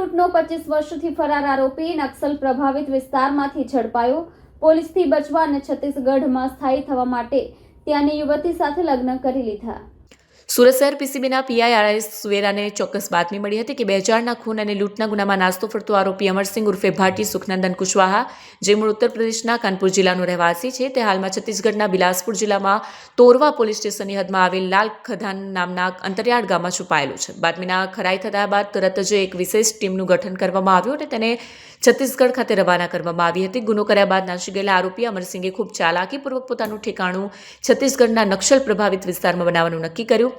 લૂંટનો પચીસ વર્ષથી ફરાર આરોપી નક્સલ પ્રભાવિત વિસ્તારમાંથી ઝડપાયો. પોલીસથી બચવા અને છત્તીસગઢમાં સ્થાયી થવા માટે ત્યાંની યુવતી સાથે લગ્ન કરી લીધા. સુરત શહેર પીસીબીના પીઆઈ સુવેરાને ચોક્કસ બાતમી મળી હતી કે બે હજારના ખૂન અને લૂંટના ગુનામાં નાસ્તો ફરતો આરોપી અમરસિંહ ઉર્ફે ભાટી સુખનંદન કુશવાહા, જે મૂળ ઉત્તર પ્રદેશના કાનપુર જિલ્લાનો રહેવાસી છે, તે હાલમાં છત્તીસગઢના બિલાસપુર જિલ્લામાં તોરવા પોલીસ સ્ટેશનની હદમાં આવેલ લાલ ખદાન નામના અંતરિયાળ ગામમાં છુપાયેલો છે. બાતમીના ખરાઈ થતા બાદ તરત જ એક વિશેષ ટીમનું ગઠન કરવામાં આવ્યું અને તેને છત્તીસગઢ ખાતે રવાના કરવામાં આવી હતી. ગુનો કર્યા બાદ નાસી ગયેલા આરોપી અમરસિંહે ખૂબ ચાલાકીપૂર્વક પોતાનું ઠેકાણું છત્તીસગઢના નક્સલ પ્રભાવિત વિસ્તારમાં બનાવવાનું નક્કી કર્યું.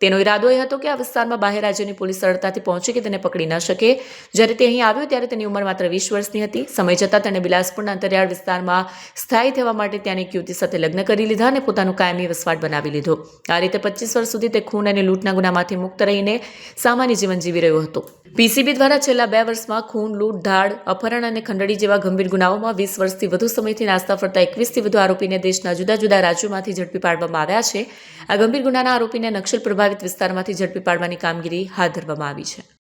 તેનો ઈરાદો એ હતો કે આ વિસ્તારમાં બાહેર રાજ્યની પોલીસ સરળતાથી પહોંચે કે તેને પકડી ન શકે. જ્યારે તે અહીં આવ્યો ત્યારે તેની ઉંમર માત્ર વીસ વર્ષની હતી. સમય જતાં તેણે બિલાસપુરના અંતરિયાળ વિસ્તારમાં સ્થાયી થવા માટે ત્યાંની યુવતી સાથે લગ્ન કરી લીધા અને પોતાનું કાયમી વસવાટ બનાવી લીધો. આ રીતે પચીસ વર્ષ સુધી તે ખૂન અને લૂંટના ગુનામાંથી મુક્ત રહીને સામાન્ય જીવન જીવી રહ્યો હતો. પીસીબી દ્વારા છેલ્લા બે વર્ષમાં ખૂન, લૂંટ, ધાડ, અપહરણ અને ખંડણી જેવા ગંભીર ગુનાઓમાં વીસ વર્ષથી વધુ સમયથી નાસ્તા ફરતા એકવીસથી વધુ આરોપીને દેશના જુદા જુદા રાજ્યોમાંથી ઝડપી પાડવામાં આવ્યા છે. આ ગંભીર ગુનાના આરોપીને નક્સલ પ્રભાવિત વિસ્તારમાંથી ઝડપી પાડવાની કામગીરી હાથ ધરવામાં આવી છે.